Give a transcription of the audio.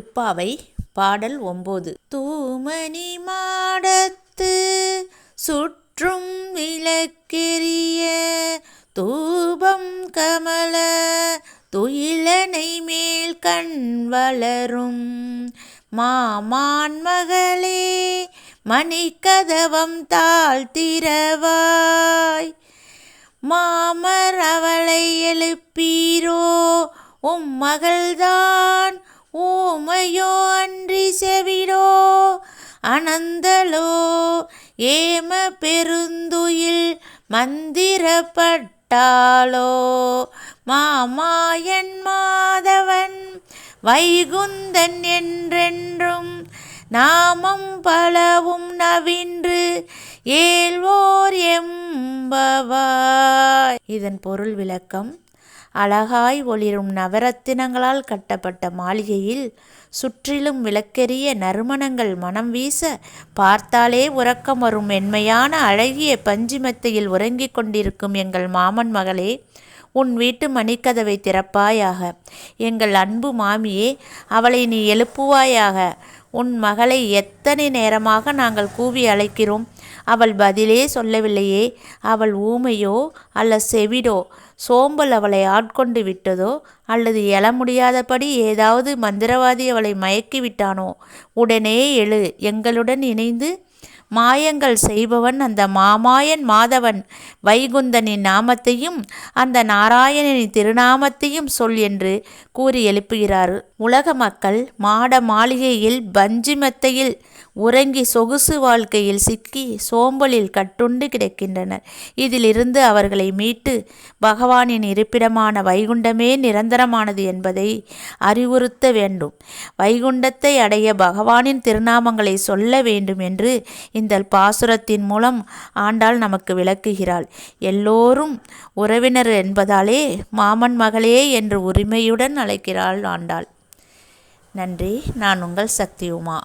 திருப்பாவை பாடல் ஒம்போது. தூமணி மாடத்து சுற்றும் விளக்கெரிய தூபம் கமல துயிலனை மேல் கண் வளரும். மாமான் மகளே மணிக்கதவம் தாழ்த்திரவாய். மாமர் அவளை எழுப்பீரோ உம் மகள்தான் ஊமையோ அன்றி செவிடோ அனந்தலோ? ஏம பெருந்துயில் மந்திரப்பட்டாளோ? மாமாயன் மாதவன் வைகுந்தன் என்றென்றும் நாமம் பலவும் நவின்று ஏழ்வோர் எம்பவாய் இதன் பொருள் விளக்கம் அழகாய் ஒளிரும் நவரத்தினங்களால் கட்டப்பட்ட மாளிகையில் சுற்றிலும் விளக்கெரிய நறுமணங்கள் மனம் வீச பார்த்தாலே உறக்கம் வரும். மென்மையான அழகிய பஞ்சுமெத்தையில் உறங்கிக் கொண்டிருக்கும் எங்கள் மாமன் மகளே உன் வீட்டு மணிக்கதவை திறப்பாயாக. எங்கள் அன்பு மாமியே அவளை நீ எழுப்புவாயாக. உன் மகளை எத்தனை நேரமாக நாங்கள் கூவி அழைக்கிறோம். அவள் பதிலே சொல்லவில்லையே அவள் ஊமையோ அல்ல செவிடோ. சோம்பல் அவளை ஆட்கொண்டு விட்டதோ அல்லது எழ முடியாதபடி ஏதாவது மந்திரவாதி அவளை மயக்கி விட்டானோ உடனே எழு எங்களுடன் இணைந்து மாயங்கள் செய்பவன் அந்த மாமாயன் மாதவன். வைகுந்தனின் நாமத்தையும் அந்த நாராயணனின் திருநாமத்தையும் சொல் என்று கூறி எழுப்புகிறார். உலக மக்கள் மாட மாளிகையில் பஞ்சுமெத்தையில் உறங்கி சொகுசு வாழ்க்கையில் சிக்கி சோம்பலில் கட்டுண்டு கிடக்கின்றனர். இதிலிருந்து அவர்களை மீட்டு பகவானின் இருப்பிடமான வைகுண்டமே நிரந்தரமானது என்பதை அறிவுறுத்த வேண்டும். வைகுண்டத்தை அடைய பகவானின் திருநாமங்களை சொல்ல வேண்டும் என்று இந்த பாசுரத்தின் மூலம் ஆண்டாள் நமக்கு விளக்குகிறாள். எல்லோரும் உறவினர் என்பதாலே மாமன் மகளே என்று உரிமையுடன் அழைக்கிறாள் ஆண்டாள். நன்றி. நான் உங்கள் சக்தி உமா